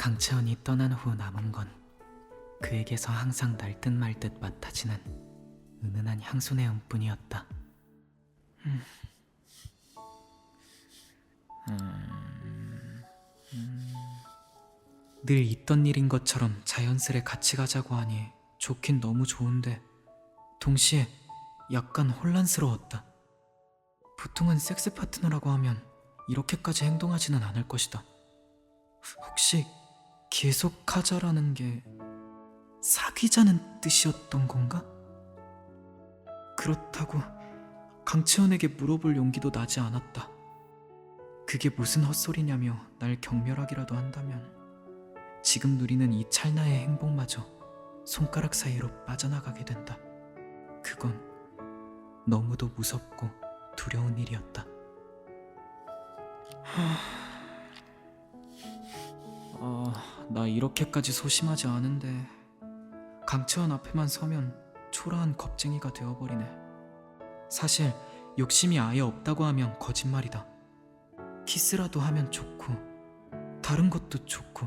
강채원이 떠난 후 남은 건 그에게서 항상 날 듯 말 듯 맡아지는 은은한 향수 내음뿐이었다. 음. 늘 있던 일인 것처럼 자연스레 같이 가자고 하니 좋긴 너무 좋은데 동시에 약간 혼란스러웠다. 보통은 섹스 파트너라고 하면 이렇게까지 행동하지는 않을 것이다. 혹시 계속하자라는 게 사귀자는 뜻이었던 건가? 그렇다고 강채원에게 물어볼 용기도 나지 않았다. 그게 무슨 헛소리냐며 날 경멸하기라도 한다면 지금 누리는 이 찰나의 행복마저 손가락 사이로 빠져나가게 된다. 그건 너무도 무섭고 두려운 일이었다. 아, 나 이렇게까지 소심하지 않은데 강채원 앞에만 서면 초라한 겁쟁이가 되어버리네. 사실 욕심이 아예 없다고 하면 거짓말이다. 키스라도 하면 좋고 다른 것도 좋고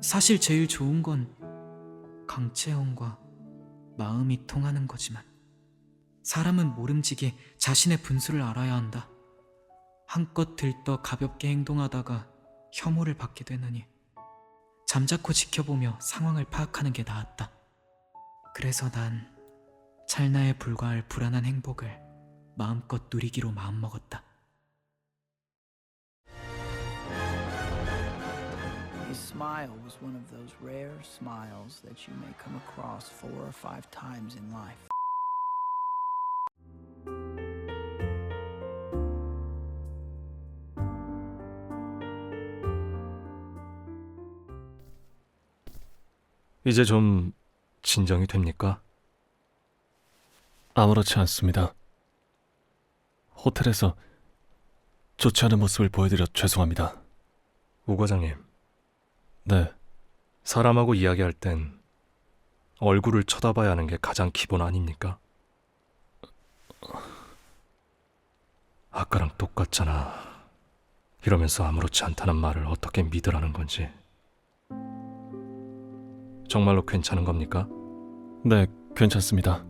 사실 제일 좋은 건 강채원과 마음이 통하는 거지만 사람은 모름지기 자신의 분수를 알아야 한다. 한껏 들떠 가볍게 행동하다가 혐오를 받게 되느니 잠자코 지켜보며 상황을 파악하는 게 나았다. 그래서 난 찰나에 불과할 불안한 행복을 마음껏 누리기로 마음먹었다. 이제 좀 진정이 됩니까? 아무렇지 않습니다. 호텔에서 좋지 않은 모습을 보여드려 죄송합니다. 우 과장님, 네, 사람하고 이야기할 땐 얼굴을 쳐다봐야 하는 게 가장 기본 아닙니까? 아까랑 똑같잖아. 이러면서 아무렇지 않다는 말을 어떻게 믿으라는 건지. 정말로 괜찮은 겁니까? 네, 괜찮습니다.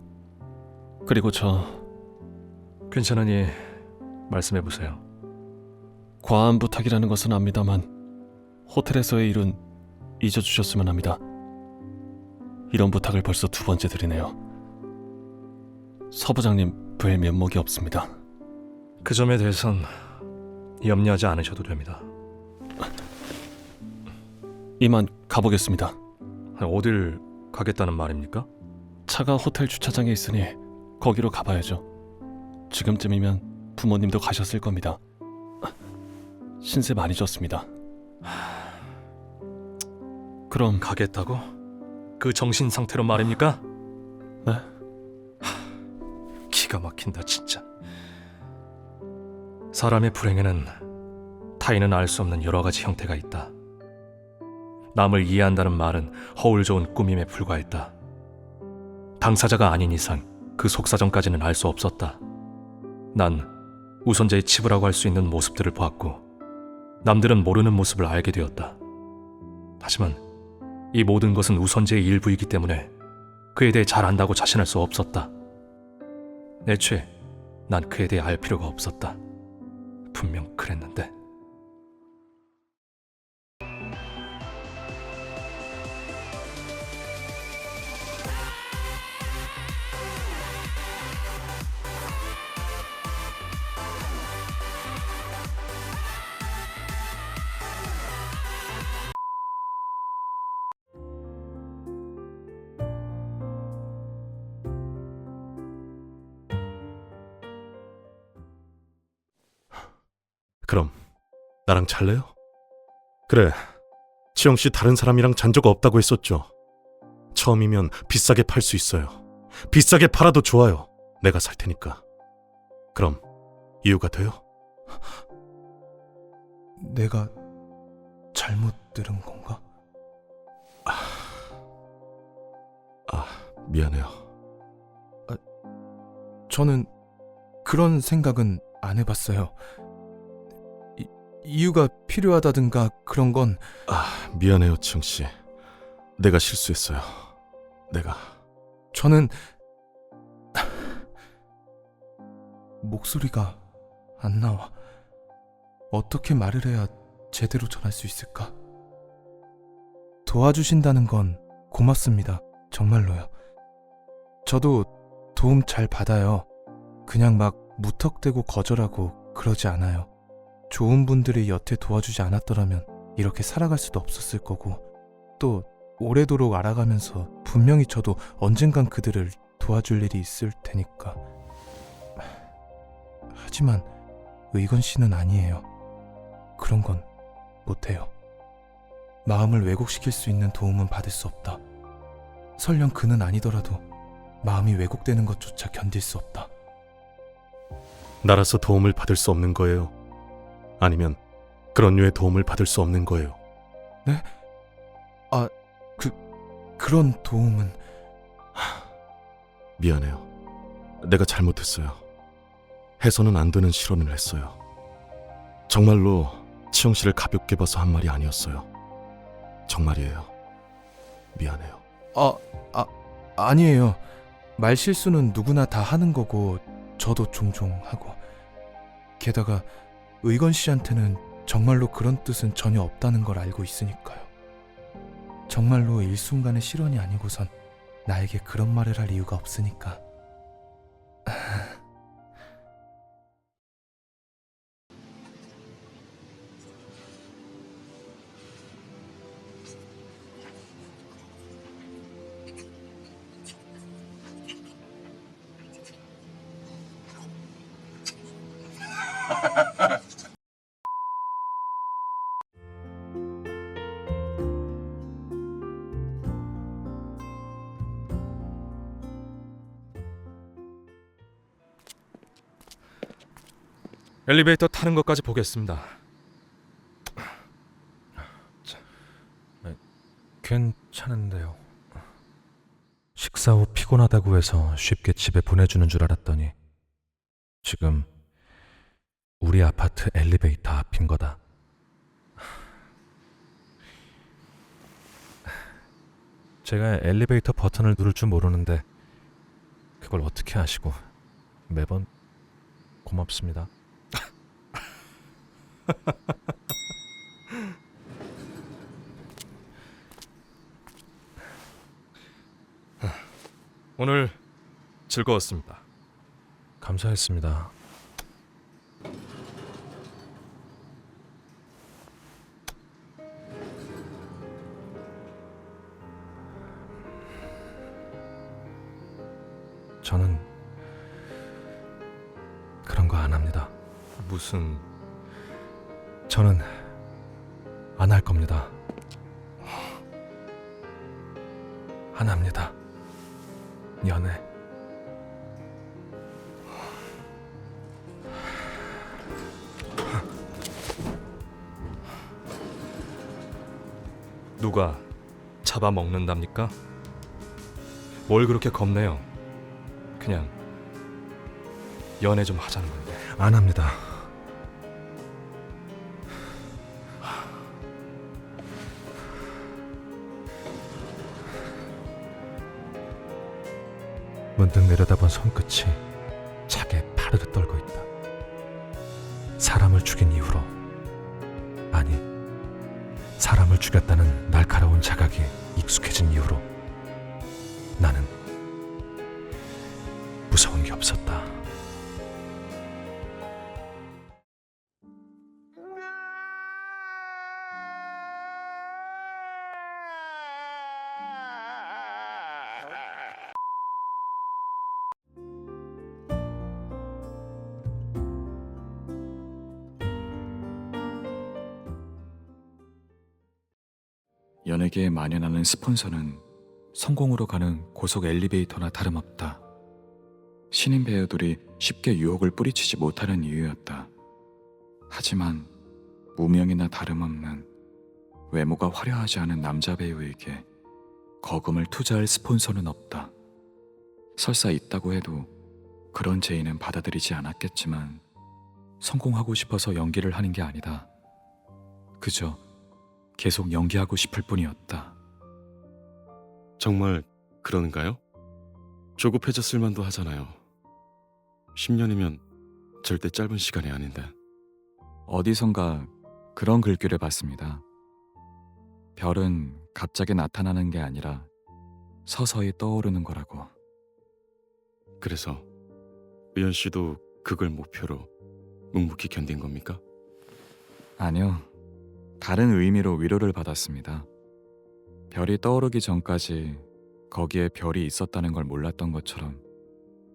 그리고 저 괜찮으니 말씀해 보세요. 과한 부탁이라는 것은 압니다만 호텔에서의 일은 잊어주셨으면 합니다. 이런 부탁을 벌써 두 번째 드리네요. 서부장님 뵐 면목이 없습니다. 그 점에 대해선 염려하지 않으셔도 됩니다. 이만 가보겠습니다. 어딜 가겠다는 말입니까? 차가 호텔 주차장에 있으니 거기로 가봐야죠. 지금쯤이면 부모님도 가셨을 겁니다. 신세 많이 졌습니다. 그럼 가겠다고? 그 정신 상태로 말입니까? 네. 하, 기가 막힌다 진짜. 사람의 불행에는 타인은 알 수 없는 여러 가지 형태가 있다. 남을 이해한다는 말은 허울 좋은 꾸밈에 불과했다. 당사자가 아닌 이상 그 속사정까지는 알 수 없었다. 난 우선자의 치부라고 할 수 있는 모습들을 보았고 남들은 모르는 모습을 알게 되었다. 하지만 이 모든 것은 우선재의 일부이기 때문에 그에 대해 잘 안다고 자신할 수 없었다. 애초에 난 그에 대해 알 필요가 없었다. 분명 그랬는데. 나랑 잘래요? 그래. 지영 씨 다른 사람이랑 잔 적 없다고 했었죠. 처음이면 비싸게 팔 수 있어요. 비싸게 팔아도 좋아요. 내가 살 테니까. 그럼 이유가 돼요? 내가 잘못 들은 건가? 아, 미안해요. 저는 그런 생각은 안 해봤어요. 이, 이유가 필요하다든가 그런 건 아, 미안해요, 치영 씨. 내가 실수했어요. 내가 저는 목소리가 안 나와. 어떻게 말을 해야 제대로 전할 수 있을까? 도와주신다는 건 고맙습니다. 정말로요. 저도 도움 잘 받아요. 그냥 막 무턱대고 거절하고 그러지 않아요. 좋은 분들이 여태 도와주지 않았더라면 이렇게 살아갈 수도 없었을 거고, 또 오래도록 알아가면서 분명히 저도 언젠간 그들을 도와줄 일이 있을 테니까. 하지만 의건 씨는 아니에요. 그런 건 못해요. 마음을 왜곡시킬 수 있는 도움은 받을 수 없다. 설령 그는 아니더라도 마음이 왜곡되는 것조차 견딜 수 없다. 나라서 도움을 받을 수 없는 거예요. 아니면 그런 류의 도움을 받을 수 없는 거예요. 그런 도움은 미안해요. 내가 잘못했어요. 해서는 안 되는 실언을 했어요. 정말로 치영 씨를 가볍게 봐서 한 말이 아니었어요. 정말이에요. 미안해요. 아, 아 아니에요. 말 실수는 누구나 다 하는 거고 저도 종종 하고. 게다가 의건 씨한테는 정말로 그런 뜻은 전혀 없다는 걸 알고 있으니까요. 정말로 일순간의 실언이 아니고선 나에게 그런 말을 할 이유가 없으니까. 엘리베이터 타는 것까지 보겠습니다. 괜찮은데요. 식사 후 피곤하다고 해서 쉽게 집에 보내주는 줄 알았더니 지금 우리 아파트 엘리베이터 앞인 거다. 제가 엘리베이터 버튼을 누를 줄 모르는데 그걸 어떻게 아시고 매번 고맙습니다. 오늘 즐거웠습니다. 감사했습니다. 저는 그런 거 안 합니다. 무슨 저는 안 할 겁니다. 안 합니다. 연애. 누가 잡아먹는답니까? 뭘 그렇게 겁내요? 그냥 연애 좀 하자는 건데. 안 합니다. 문득 내려다본 손끝이 차게 파르르 떨고 있다. 사람을 죽인 이후로 아니 사람을 죽였다는 날카로운 자각이 익숙해진 이후로 나는 무서운 게 없었다. 연예계에 만연하는 스폰서는 성공으로 가는 고속 엘리베이터나 다름없다. 신인 배우들이 쉽게 유혹을 뿌리치지 못하는 이유였다. 하지만 무명이나 다름없는 외모가 화려하지 않은 남자 배우에게 거금을 투자할 스폰서는 없다. 설사 있다고 해도 그런 제의는 받아들이지 않았겠지만 성공하고 싶어서 연기를 하는 게 아니다. 그저 계속 연기하고 싶을 뿐이었다. 정말 그러는가요? 조급해졌을 만도 하잖아요. 10년이면 절대 짧은 시간이 아닌데. 어디선가 그런 글귀를 봤습니다. 별은 갑자기 나타나는 게 아니라 서서히 떠오르는 거라고. 그래서 의연 씨도 그걸 목표로 묵묵히 견딘 겁니까? 아니요. 다른 의미로 위로를 받았습니다. 별이 떠오르기 전까지 거기에 별이 있었다는 걸 몰랐던 것처럼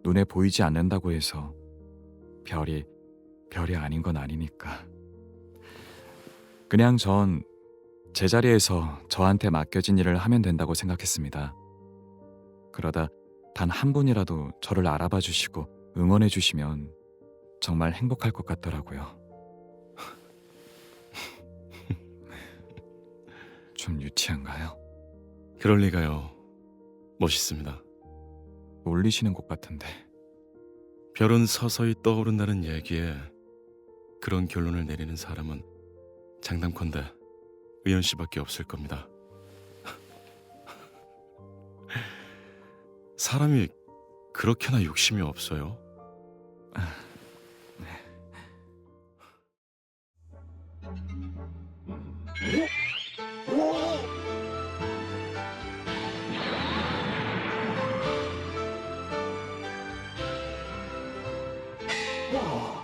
눈에 보이지 않는다고 해서 별이 별이 아닌 건 아니니까. 그냥 전 제자리에서 저한테 맡겨진 일을 하면 된다고 생각했습니다. 그러다 단 한 분이라도 저를 알아봐 주시고 응원해 주시면 정말 행복할 것 같더라고요. 좀 유치한가요? 그럴 리가요. 멋있습니다. 놀리시는 것 같은데. 별은 서서히 떠오른다는 얘기에 그런 결론을 내리는 사람은 장담컨대 의연 씨밖에 없을 겁니다. 사람이 그렇게나 욕심이 없어요. 네. Wow.